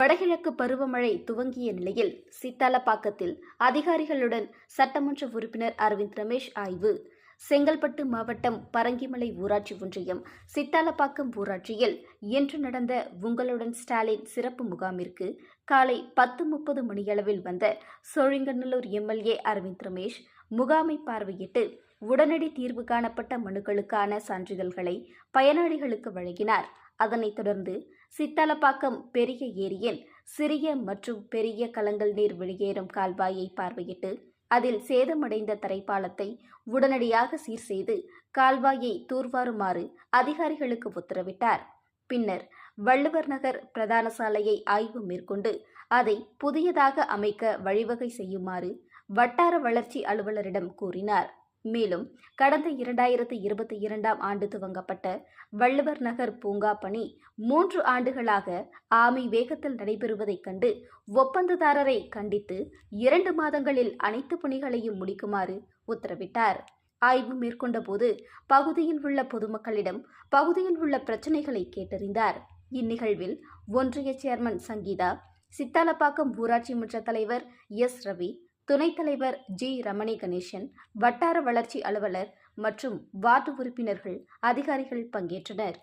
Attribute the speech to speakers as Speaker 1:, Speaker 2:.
Speaker 1: வடகிழக்கு பருவமழை துவங்கிய நிலையில் சித்தாலப்பாக்கத்தில் அதிகாரிகளுடன் சட்டமன்ற உறுப்பினர் அரவிந்த் ரமேஷ் ஆய்வு. செங்கல்பட்டு மாவட்டம் பரங்கிமலை ஊராட்சி ஒன்றியம் சித்தாலப்பாக்கம் ஊராட்சியில் இன்று நடந்த உங்களுடன் ஸ்டாலின் சிறப்பு முகாமிற்கு காலை பத்து முப்பது மணியளவில் வந்த சோழிங்கநல்லூர் எம்எல்ஏ அரவிந்த் ரமேஷ் முகாமை பார்வையிட்டு உடனடி தீர்வு காணப்பட்ட மனுக்களுக்கான சான்றிதழ்களை பயனாளிகளுக்கு வழங்கினார். அதனைத் தொடர்ந்து சித்தலப்பாக்கம் பெரிய ஏரியில் சிறிய மற்றும் பெரிய கலங்கள் நீர் வெளியேறும் கால்வாயை பார்வையிட்டு அதில் சேதமடைந்த தரைப்பாலத்தை உடனடியாக சீர் செய்து கால்வாயை தூர்வாருமாறு அதிகாரிகளுக்கு உத்தரவிட்டார். பின்னர் வள்ளுவர் நகர் பிரதான சாலையை ஆய்வு மேற்கொண்டு அதை புதியதாக அமைக்க வழிவகை செய்யுமாறு வட்டார வளர்ச்சி அலுவலரிடம் கூறினார். மேலும் கடந்த இரண்டாயிரத்து இருபத்தி இரண்டாம் ஆண்டு துவங்கப்பட்ட வள்ளுவர் நகர் பூங்கா பணி மூன்று ஆண்டுகளாக ஆமை வேகத்தில் நடைபெறுவதைக் கண்டு ஒப்பந்ததாரரை கண்டித்து இரண்டு மாதங்களில் அனைத்து பணிகளையும் முடிக்குமாறு உத்தரவிட்டார். ஆய்வு மேற்கொண்ட போது பகுதியில் உள்ள பொதுமக்களிடம் பகுதியில் உள்ள பிரச்சனைகளை கேட்டறிந்தார். இந்நிகழ்வில் ஒன்றிய சேர்மன் சங்கீதா சித்தாலப்பாக்கம் ஊராட்சி மன்ற தலைவர் எஸ். ரவி துணைத் தலைவர் ஜி. ரமணி கணேசன் வட்டார வளர்ச்சி அலுவலர் மற்றும் வார்டு உறுப்பினர்கள் அதிகாரிகள் பங்கேற்றனர்.